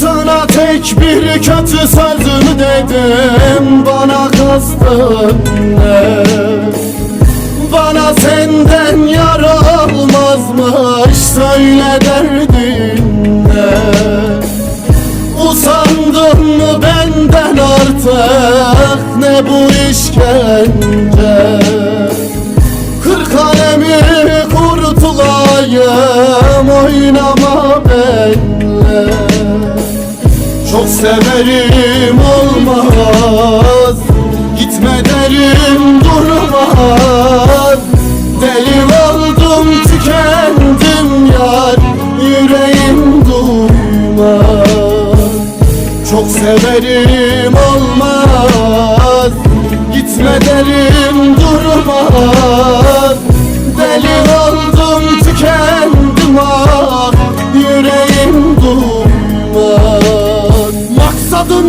Sana tek bir kötü sözümü dedim. Bana kastın ne Bana senden yara olmazmış Söyle derdin ne Usandın mı benden artık? Ne bu işkence? Kırk kalemi kurtulayım Oynama severim olmaz. Gitme derim durmaz. Deli oldum tükendim yar. Yüreğim duymaz. Çok severim olmaz. Gitme derim durmaz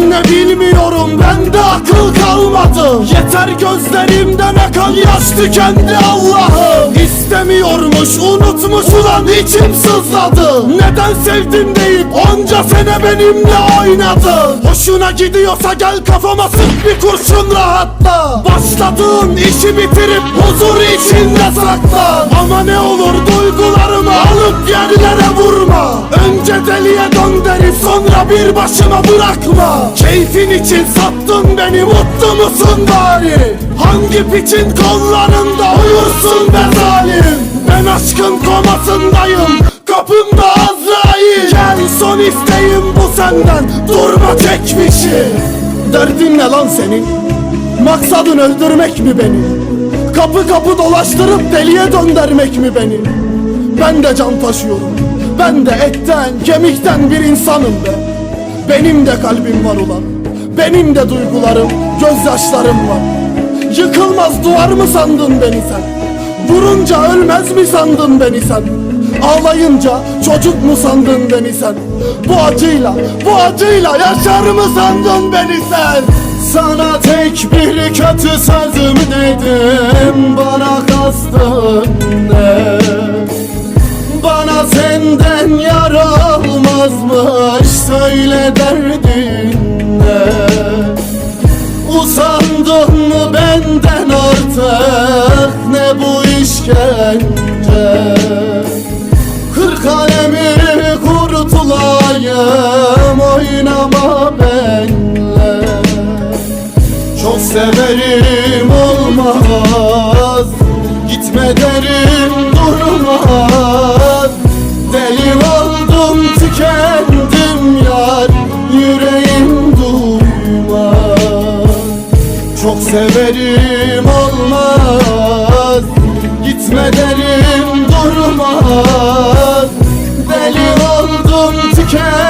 Maksadın ne bilmiyorum bende kalmadı Yeter gözlerimden akan yaş tükendi Allah'ım. İstemiyormuş unutmuş ulan içim sızladı. Neden sevdim deyip onca sene benimle oynadın Hoşuna gidiyorsa gel kafama sık bir kurşun rahatla. Başladığın işi bitirip huzur içinde saklan Ama ne olur duygularımı alıp yerlere vurma. Önce deliye dön derim sonra bir başıma bırakma. Keyfin için sattın beni mutlu musun bari Hangi piçin kollarında uyursun be zalim? Ben aşkın komasındayım kapımda Azrail. Gel son isteğim bu senden durma tek şey Derdin ne lan senin? Maksadın öldürmek mi beni? Kapı kapı dolaştırıp deliye döndürmek mi beni? Ben de can taşıyorum Ben de etten kemikten bir insanım be Benim de kalbim var ulan Benim de duygularım gözyaşlarım var. Yıkılmaz duvar mı sandın beni sen? Vurunca ölmez mi sandın beni sen? Ağlayınca çocuk mu sandın beni sen? Bu acıyla bu acıyla yaşar mı sandın beni sen? Sana tek bir kötü sözümü dedim Bana kastın ne? Bana senden yara olmazmış Söyle derdin Usandın mı benden artık? Ne bu işkence? Kırk kalemi kurtulayım Oynama benle çok severim olmaz Gitme derim durmaz Gitme derim durmaz. Deli oldum tükendim